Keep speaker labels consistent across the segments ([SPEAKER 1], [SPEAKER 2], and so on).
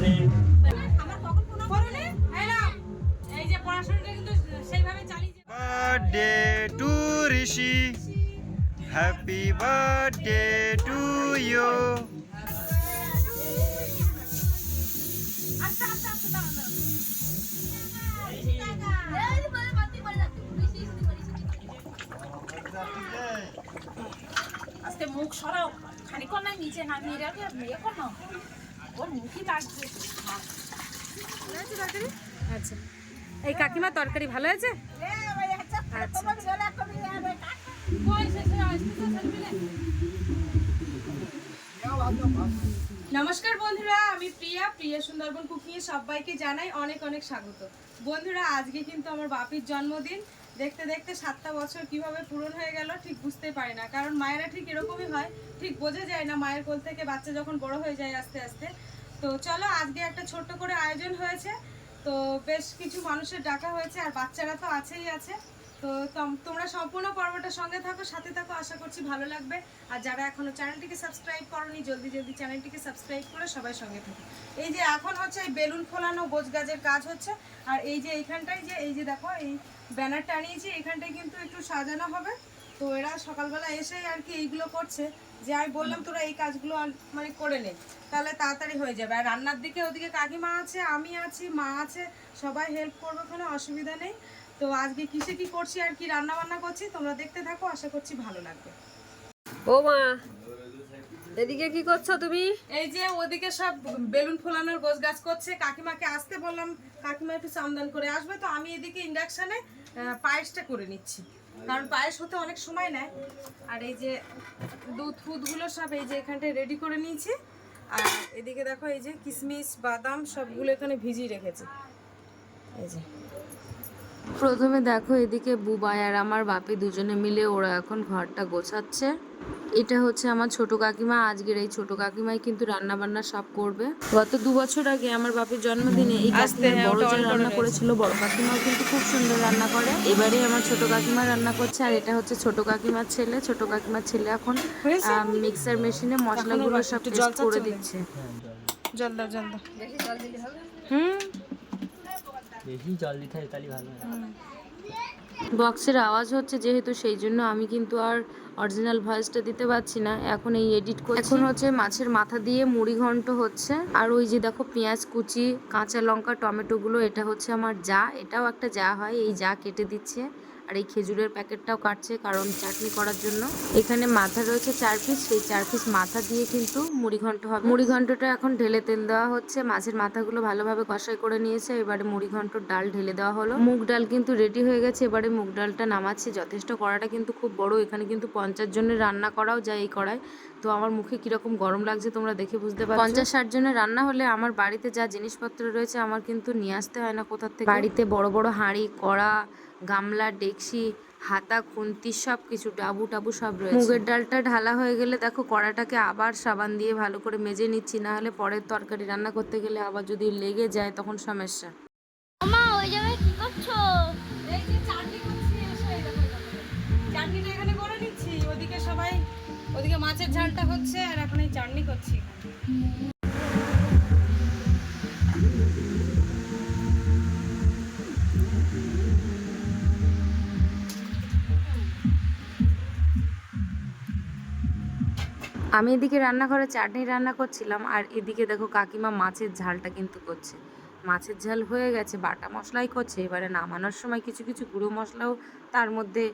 [SPEAKER 1] to you.
[SPEAKER 2] আস্তে আস্তে আস্তে দাঁড়াও, দাঁড়াও। আজকে মুখ সরাও খানিক্ষণ না নিচে নামিয়ে রাখে ইয়ে করো আচ্ছা। এই কাকিমা তরকারি ভালো আছে নমস্কার বন্ধুরা, আমি প্রিয়া প্রিয়া সুন্দরবন কুকিং এ সবাইকে জানাই অনেক অনেক স্বাগত। বন্ধুরা, আজকে কিন্তু আমার বাপির জন্মদিন। দেখতে দেখতে সাতটা বছর কীভাবে পূরণ হয়ে গেল ঠিক বুঝতে পারি না। কারণ মায়েরা ঠিক এরকমই হয়, ঠিক বোঝা যায় না মায়ের কোল থেকে বাচ্চা যখন বড় হয়ে যায় আস্তে আস্তে। তো চলো আজকে একটা ছোট্ট করে আয়োজন হয়েছে। তো বেশ কিছু মানুষের ডাকা হয়েছে আর বাচ্চারা তো আছেই আছে। তো তম- তোমরা সম্পূর্ণ পর্বটার সঙ্গে থাকো, সাথে থাকো, আশা করছি ভালো লাগবে। আর যারা এখনও চ্যানেলটিকে সাবস্ক্রাইব করনি, জলদি জলদি চ্যানেলটিকে সাবস্ক্রাইব করে সবাই সঙ্গে থাকো। এই যে এখন হচ্ছে এই বেলুন ফোলানো গোছ গাছের কাজ হচ্ছে। আর এই যে এইখানটায় যে এই যে দেখো, এই ব্যানার টানিয়েছি এখানটায় কিন্তু একটু সাজানো হবে। তো এরা সকালবেলা এসেই আর কি এইগুলো করছে। যে আমি বললাম তোরা এই কাজগুলো মানে করে নে তাহলে তাড়াতাড়ি হয়ে যাবে। আর রান্নার দিকে ওদিকে কাকিমা আছে আমি আছি মা আছে সবাই হেল্প করবে কোনো অসুবিধা নেই। তো আজকে কিসে কি করছি আর কি রান্না বান্না করছি তোমরা দেখতে থাকো আশা করছি ভালো লাগবে।
[SPEAKER 3] ও মা এদিকে কি করছ তুমি?
[SPEAKER 2] এই যে ওদিকে সব বেলুন ফোলানোর গোছ গাছ করছে কাকিমাকে আসতে বললাম কাকিমা একটু চামদান করে আসবে তো আমি এদিকে ইন্ডাকশানে পায়েসটা করে নিচ্ছি। কারণ পায়েস হতে অনেক সময় নেয়। আর এই যে দুধ ফুদগুলো সব এই যে এখানটায় রেডি করে নিয়েছি। আর এদিকে দেখো এই যে কিশমিশ বাদাম সবগুলো এখানে ভিজিয়ে রেখেছি। এই যে।
[SPEAKER 3] প্রথমে দেখো এদিকে বুবাই আর আমার বাপি দুজনে মিলে ওরা এখন ঘরটা গোছাচ্ছে। এটা হচ্ছে আমার ছোট কাকিমা আজকের এই ছোট কাকিমাই কিন্তু রান্না বান্না সব করবে। গত দু বছর আগে আমার বাপের জন্মদিনে এই
[SPEAKER 2] আস্তে,
[SPEAKER 3] কাকিমা
[SPEAKER 2] হ্যাঁ,
[SPEAKER 3] বড় যা রান্না করেছিল বড় কাকিমাও কিন্তু খুব সুন্দর রান্না করে। এবারে আমার ছোট কাকিমা রান্না করছে আর এটা হচ্ছে ছোট কাকিমার ছেলে। ছোট কাকিমার ছেলে এখন? মিক্সার মেশিনে মশলাগুলো সব পেস্ট
[SPEAKER 2] জল
[SPEAKER 3] করে দিচ্ছে।
[SPEAKER 2] জল দাও জল দাও।
[SPEAKER 3] হুম?
[SPEAKER 4] বেশি জল দিতে হয় তাহলে ভালো হয়।
[SPEAKER 3] বক্সের আওয়াজ হচ্ছে যেহেতু সেই জন্য আমি কিন্তু আর অরিজিনাল ভয়েসটা দিতে পারছি না। এখন এই এডিট করে এখন হচ্ছে মাছের মাথা দিয়ে মুড়ি ঘন্ট হচ্ছে। আর ওই যে দেখো পেঁয়াজ, কুচি, কাঁচা লঙ্কা, টমেটোগুলো, এটা হচ্ছে আমার যা। এটাও একটা যা হয়, এই যা কেটে দিচ্ছে। আর এই খেজুরের প্যাকেটটাও কাটছে কারণ চাটনি করার জন্য। এখানে মাথা রয়েছে চার পিস সেই চার পিস মাথা দিয়ে কিন্তু মুড়ি ঘন্ট হবে। মুড়ি ঘন্টটা এখন ঢেলে তেল দেওয়া হচ্ছে। মাছের মাথাগুলো ভালোভাবে কষাই করে নিয়েছে। এবারে মুড়ি ঘন্টর ডাল ঢেলে দেওয়া হলো। মুগ ডাল কিন্তু রেডি হয়ে গেছে। এবারে মুগ ডালটা নামাচ্ছে। যথেষ্ট কড়াটা কিন্তু খুব বড়। এখানে কিন্তু পঞ্চাশ জনের রান্না করাও যায় এই কড়ায়। তো আমার মুখে কীরকম গরম লাগছে তোমরা দেখে বুঝতে পারছ। পঞ্চাশ ষাট জনের রান্না হলে আমার বাড়িতে যা জিনিসপত্র রয়েছে আমার কিন্তু নিয়ে আসতে হয় না কোথার থেকে। বাড়িতে বড় বড় হাঁড়ি কড়া গামলা ডেকসি হাতা খুন্তি সব কিছু ডাবু টাবু সব রয়েছে। মুগের ডালটা ঢালা হয়ে গেলে দেখো কড়াটাকে আবার সাবান দিয়ে ভালো করে মেজে নিচ্ছি না হলে পরের তরকারি রান্না করতে গেলে আবার যদি লেগে যায় তখন সমস্যা
[SPEAKER 5] মা ওই জায়গায় কি করছ?
[SPEAKER 2] এই যে চাটনি করছি এসো এই দেখো, চাটনিটা এখানে করে নিচ্ছি ওদিকে সবাই ওদিকে মাছের ঝালটা হচ্ছে আর এখন এই চাটনি করছি।
[SPEAKER 3] আমি এদিকে রান্নাঘরে চাটনি রান্না করছিলাম, আর এদিকে দেখো কাকিমা মাছের ঝালটা কিন্তু করছে। মাছের ঝাল হয়ে গেছে, বাটা মশলাই করছে, এবারে নামানোর সময় কিছু কিছু গুঁড়ো মশলাও তার মধ্যে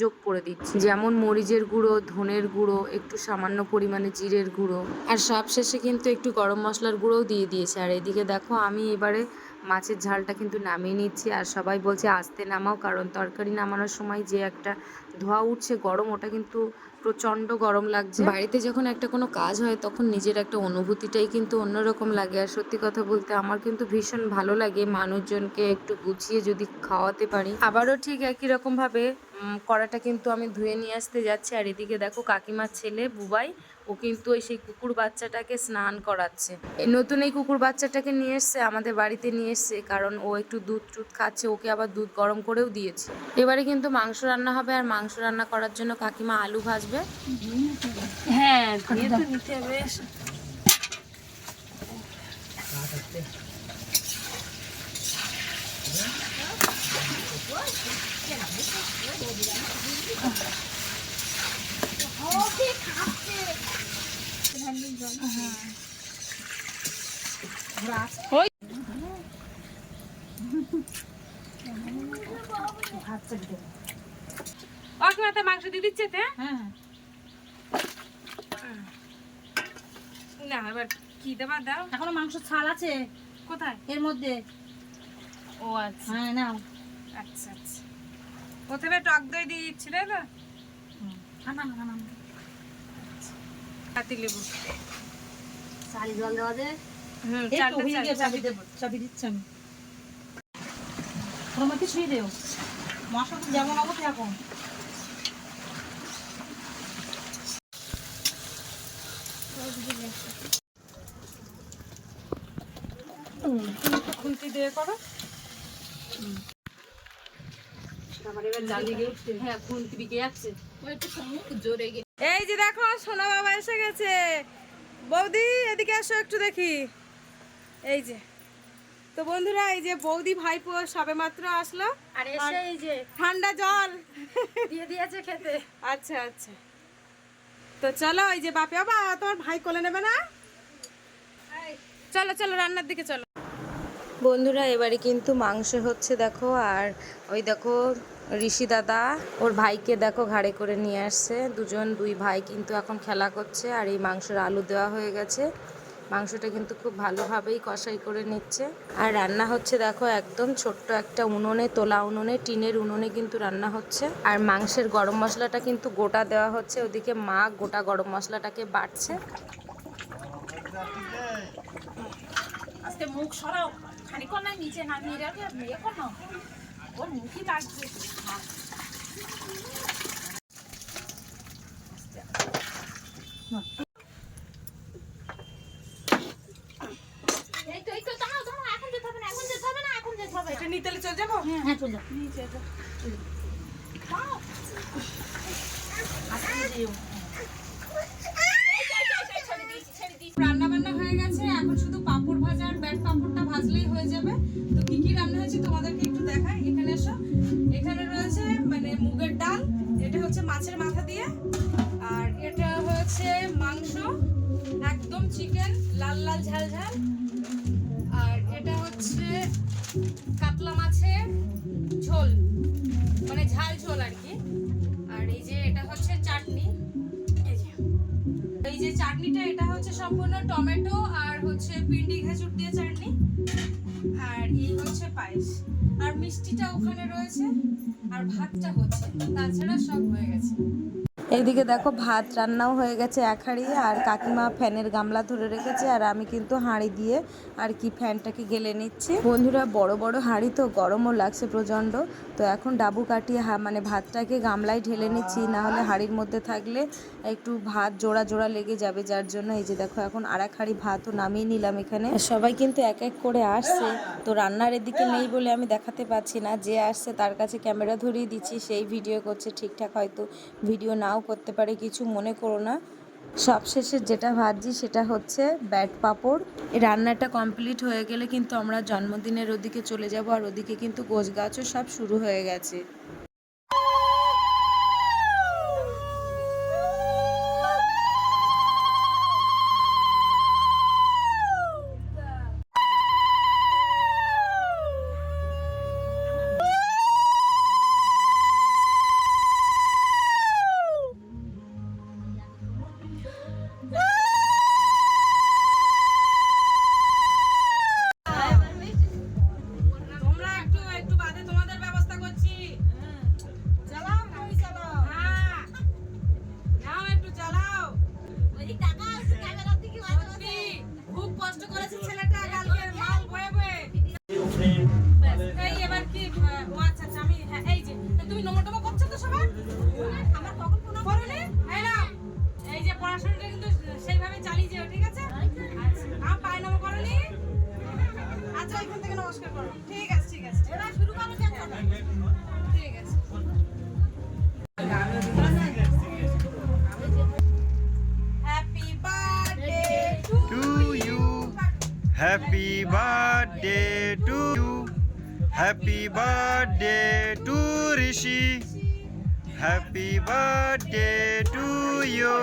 [SPEAKER 3] যোগ করে দিচ্ছি। যেমন মরিচের গুঁড়ো, ধনের গুঁড়ো, একটু সামান্য পরিমাণে জিরের গুঁড়ো, আর সব শেষে কিন্তু একটু গরম মশলার গুঁড়োও দিয়ে দিয়েছে। আর এদিকে দেখো আমি এবারে মাছের ঝালটা কিন্তু নামিয়ে নিচ্ছি আর সবাই বলছে আস্তে নামাও, কারণ তরকারি নামানোর সময় যে একটা ধোয়া উঠছে, গরম, ওটা কিন্তু প্রচণ্ড গরম লাগছে। বাড়িতে যখন একটা কোনো কাজ হয়, তখন নিজের একটা অনুভূতিটাই কিন্তু অন্যরকম লাগে। আর সত্যি কথা বলতে আমার কিন্তু ভীষণ ভালো লাগে মানুষজনকে একটু গুছিয়ে যদি খাওয়াতে পারি। আবারও ঠিক একই রকমভাবে কড়াটা কিন্তু আমি ধুয়ে নিয়ে আসতে যাচ্ছি। আর এদিকে দেখো কাকিমার ছেলে, বুবাই ও কিন্তু ওই সেই কুকুর বাচ্চাটাকে স্নান করাচ্ছে। এই নতুন এই কুকুর বাচ্চাটাকে নিয়ে এসছে আমাদের বাড়িতে নিয়ে এসছে কারণ ও একটু দুধ টুধ খাচ্ছে ওকে আবার দুধ গরম করেও দিয়েছে। এবারে কিন্তু মাংস রান্না হবে আর মাংস রান্না করার জন্য কাকিমা আলু ভাজবে।
[SPEAKER 2] হ্যাঁ নিতে হবে।
[SPEAKER 5] খাচ্ছে
[SPEAKER 2] কাকিমা মাংস দিয়ে দিচ্ছে তে না এবার কি দেবা দাও
[SPEAKER 6] এখনও মাংস ছাল আছে
[SPEAKER 2] কোথায়
[SPEAKER 6] এর মধ্যে
[SPEAKER 2] ও আচ্ছা
[SPEAKER 6] হ্যাঁ। নাও
[SPEAKER 2] আচ্ছা আচ্ছা প্রথমে টক দই দিয়ে দিচ্ছিলে না
[SPEAKER 6] না না
[SPEAKER 2] হাতি লেবু।
[SPEAKER 6] চালি জল দেওয়া দে
[SPEAKER 2] হুম
[SPEAKER 6] এই তো
[SPEAKER 2] চারটে
[SPEAKER 6] গিয়ে
[SPEAKER 2] চারটে।
[SPEAKER 6] চাবি দেবো। চাবি দিচ্ছি আমি। ওর মধ্যে ছুঁয়ে দেও। মশলা তো যেমন অবস্থা এখন
[SPEAKER 2] খুন্তি দিয়ে করো।
[SPEAKER 6] হ্যাঁ খুন্তি বিকে যাচ্ছে।
[SPEAKER 2] এই যে দেখো সোনা বাবা এসে গেছে। বৌদি এদিকে আসো একটু দেখি। এই যে। তো বন্ধুরা এই যে বৌদি ভাইপো সবে মাত্র আসলো।
[SPEAKER 6] আর এসে এই যে
[SPEAKER 2] ঠান্ডা জল।
[SPEAKER 6] দিয়ে দিয়েছে খেতে।
[SPEAKER 2] আচ্ছা আচ্ছা। তো চলো এই যে বাপে বাবা তোমার ভাই কোলে নেবে না? চলো চলো রান্নার দিকে চলো।
[SPEAKER 3] বন্ধুরা এবারে কিন্তু মাংস হচ্ছে দেখো আর ওই দেখো ঋষি দাদা, ওর ভাইকে দেখো ঘাড়ে করে নিয়ে আসছে। দুজন, দুই ভাই কিন্তু এখন খেলা করছে আর এই মাংসের আলু দেওয়া হয়ে গেছে। মাংসটা কিন্তু খুব ভালোভাবেই কষাই করে নিচ্ছে। আর রান্না হচ্ছে দেখো একদম ছোট্ট একটা উনুনে, তোলা উনুনে, টিনের উনুনে কিন্তু রান্না হচ্ছে। আর মাংসের গরম মশলাটা কিন্তু গোটা দেওয়া হচ্ছে, ওদিকে মা গোটা গরম মশলাটাকে বাটছে
[SPEAKER 6] আজকে মুখ সরাও। খানিক্ষণ না, নিচে নামিয়ে রাখে কর না ওর মুখই লাগছে
[SPEAKER 5] এই তো এই তো দাঁড়াও দাঁড়াও এখন যেতে হবে না এখন যেতে হবে না এখন যেতে হবে
[SPEAKER 2] এটা নিতে চলে যাব
[SPEAKER 6] চল যাও আস্তে যেও
[SPEAKER 2] রান্না বান্না হয়ে গেছে। এখন শুধু পাপড় ভাজা আর ব্যাট পাপড়টা ভাজলেই হয়ে যাবে। তো কি কি রান্না হয়েছে তোমাদেরকে একটু দেখাই। এখানে এসো। এখানে রয়েছে মানে মুগের ডাল, এটা হচ্ছে মাছের মাথা দিয়ে, আর এটা হচ্ছে মাংস, একদম চিকেন, লাল লাল ঝাল ঝাল। আর এটা হচ্ছে কাতলা মাছের ঝোল মানে ঝাল ঝোল আর কি। আর এই যে এটা হচ্ছে চাটনি, এই যে। চাটনিটা, এটা হচ্ছে সম্পূর্ণ টমেটো আর হচ্ছে পিন্ডি খেজুর দিয়ে চাটনি। আর এই হচ্ছে পায়েস। আর মিষ্টিটা ওখানে রয়েছে, আর ভাতটা হচ্ছে, তাছাড়া সব হয়ে গেছে।
[SPEAKER 3] এইদিকে দেখো ভাত রান্নাও হয়ে গেছে এক হাঁড়ি, আর কাকিমা ফ্যানের গামলা ধরে রেখেছে, আর আমি কিন্তু হাঁড়ি দিয়ে আর কি ফ্যানটাকে গেলে নিচ্ছি। বন্ধুরা, বড় বড় হাঁড়ি তো গরমও লাগছে প্রচণ্ড, তো এখন ডাবু কাটিয়ে মানে ভাতটাকে গামলায় ঢেলে নিচ্ছি না হলে হাঁড়ির মধ্যে থাকলে একটু ভাত জোড়া জোড়া লেগে যাবে, যার জন্য এই যে দেখো এখন আর এক হাঁড়ি ভাতও নামিয়ে নিলাম এখানে। সবাই কিন্তু এক এক করে আসছে, তো রান্নার এদিকে নেই বলে আমি দেখাতে পাচ্ছি না, যে আসছে তার কাছে ক্যামেরা ধরিয়ে দিচ্ছি, সেই ভিডিও করছে, ঠিকঠাক হয়তো ভিডিও নাও করতে পারে, কিছু মনে করো না। সবশেষে যেটা ভাবছি সেটা হচ্ছে ব্যাট পাঁপড়। রান্নাটা কমপ্লিট হয়ে গেলে কিন্তু আমরা জন্মদিনের ওদিকে চলে যাব, আর ওদিকে কিন্তু গোছ গাছও সব শুরু হয়ে গেছে।
[SPEAKER 2] নমস্কার করো ঠিক আছে ঠিক আছে এবার শুরু করো ঠিক আছে happy birthday to
[SPEAKER 1] to you Happy birthday to you. Happy birthday to Rishi. Happy birthday to you.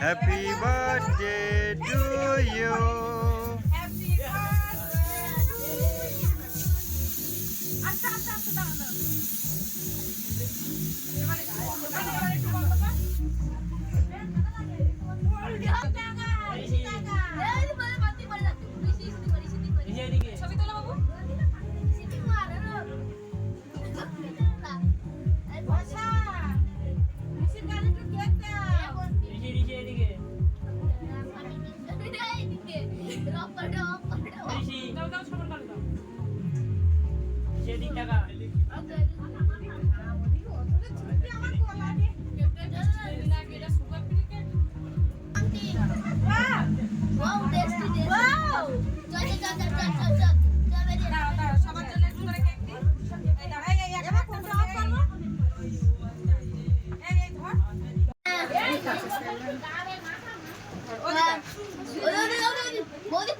[SPEAKER 1] Happy birthday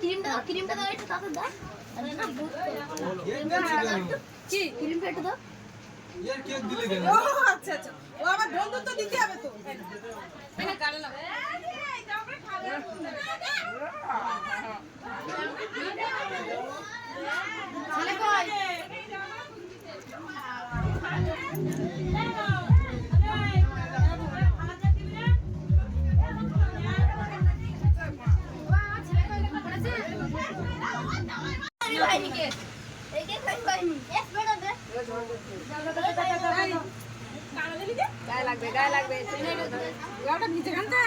[SPEAKER 5] ক্রিমটা দাও ক্রিমটা দাও একটু তাতে দাও। আরে না কি ক্রিমটা একটু দাও।
[SPEAKER 2] ও আচ্ছা আচ্ছা। ও আবার বন্ধুত্ব দিতে হবে তো।
[SPEAKER 6] এনে গালে লাও
[SPEAKER 5] ছেলে কই?
[SPEAKER 2] গায়ে লাগবে গায়ে লাগবে ওটা নিচে খানটা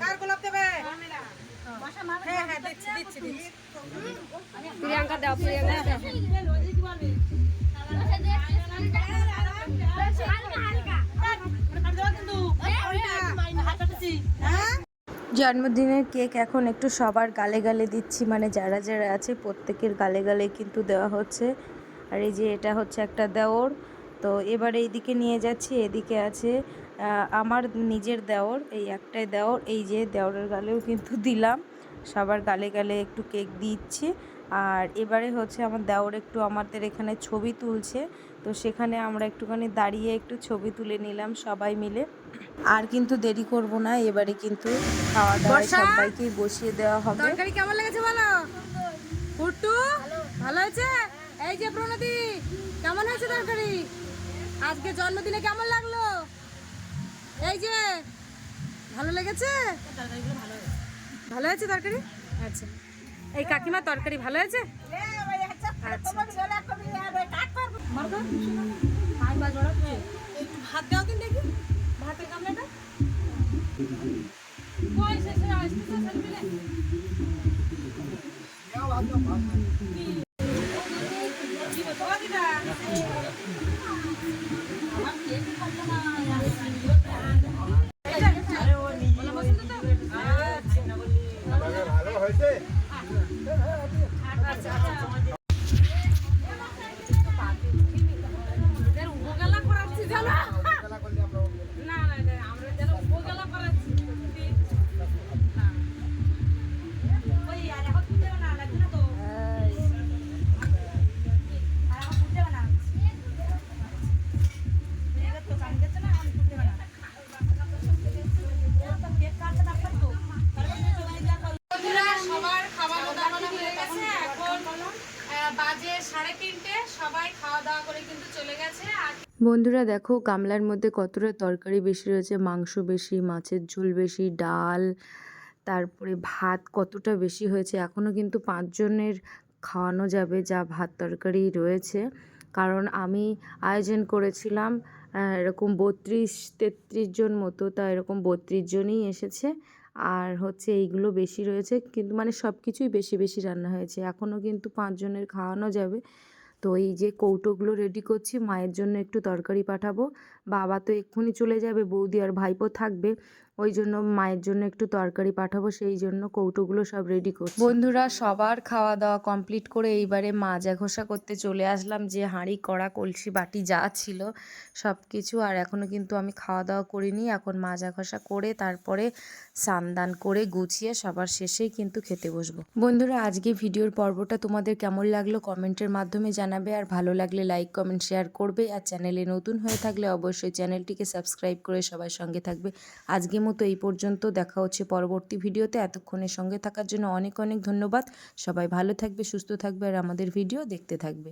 [SPEAKER 2] কার গোলাপ দেবে? হ্যাঁ হ্যাঁ দিচ্ছি দিচ্ছি দিচ্ছি। হ্যাঁ
[SPEAKER 3] জন্মদিনের কেক এখন একটু সবার গালে গালে দিচ্ছি মানে যারা যারা আছে প্রত্যেকের গালে গালে কিন্তু দেওয়া হচ্ছে। আর এই যে এটা হচ্ছে একটা দেওর তো এবার এইদিকে নিয়ে যাচ্ছি এদিকে আছে আমার নিজের দেওর এই একটাই দেওর এই যে দেওরের গালেও কিন্তু দিলাম। সবার গালে গালে একটু কেক দিচ্ছি। আর এবারে হচ্ছে আমার দেওর একটু আমাদের এখানে ছবি তুলছে। তো সেখানে আমরা একটুখানি দাঁড়িয়ে একটু ছবি তুলে নিলাম সবাই মিলে। আর কিন্তু দেরি করব না এবারে কিন্তু খাওয়া দাওয়া সবাইকেই বসিয়ে দেওয়া হবে।
[SPEAKER 2] তরকারি কেমন লেগেছে বলো? ফুটু ভালো হয়েছে? এই যে প্রণতি কেমন হয়েছে তরকারি? আজকে জন্মদিনে কেমন লাগল? এই যে ভালো লেগেছে? তরকারিগুলো ভালো হয়েছে তরকারি? আচ্ছা। এই কাকিমা তরকারি ভালো হয়েছে? আচ্ছা। ভাত দাও কিন্তু দেখি। ভাতের গামলাটা।
[SPEAKER 6] কই
[SPEAKER 2] বন্ধুরা
[SPEAKER 3] দেখো গামলার মধ্যে কতটা তরকারি বেশি রয়েছে, মাংস বেশি, মাছের ঝোল বেশি, ডাল, তারপরে ভাত কতটা বেশি হয়েছে এখনও কিন্তু পাঁচজনের খাওয়ানো যাবে যা ভাত তরকারি রয়েছে। কারণ আমি আয়োজন করেছিলাম এরকম বত্রিশ, তেত্রিশ জন মতো, তা এরকম বত্রিশ জনই এসেছে। আর হচ্ছে এইগুলো বেশি রয়েছে, কিন্তু মানে সব কিছুই বেশি বেশি রান্না হয়েছে এখনও কিন্তু পাঁচজনের খাওয়ানো যাবে। তো এই যে কৌটোগুলো রেডি করছি মায়ের জন্য একটু তরকারি পাঠাবো। বাবা তো এক্ষুনি চলে যাবে, বৌদি আর ভাইপো থাকবে, ওই জন্য মায়ের জন্য একটু তরকারি পাঠাবো, সেই জন্য কৌটোগুলো সব রেডি করছি। বন্ধুরা, সবার খাওয়া দাওয়া কমপ্লিট করে এইবারে মাজা ঘষা করতে চলে আসলাম, যে হাঁড়ি, কড়া, কলসি, বাটি যা ছিল সব কিছু আর এখনও কিন্তু আমি খাওয়া দাওয়া করিনি, এখন মাজা ঘষা করে তারপরে স্নান করে গুছিয়ে সবার শেষেই কিন্তু খেতে বসবো। বন্ধুরা, আজকে ভিডিওর পর্বটা তোমাদের কেমন লাগল কমেন্টের মাধ্যমে জানাবে, আর ভালো লাগলে লাইক কমেন্ট শেয়ার করবে, আর চ্যানেলে নতুন হয়ে থাকলে অবশ্যই চ্যানেলটিকে সাবস্ক্রাইব করে সবার সঙ্গে থাকবে। আজকের মতো এই পর্যন্ত। দেখা হচ্ছে পরবর্তী ভিডিওতে। এতক্ষণের সঙ্গে থাকার জন্য অনেক অনেক ধন্যবাদ। সবাই ভালো থাকবে, সুস্থ থাকবে আর আমাদের ভিডিও দেখতে থাকবে।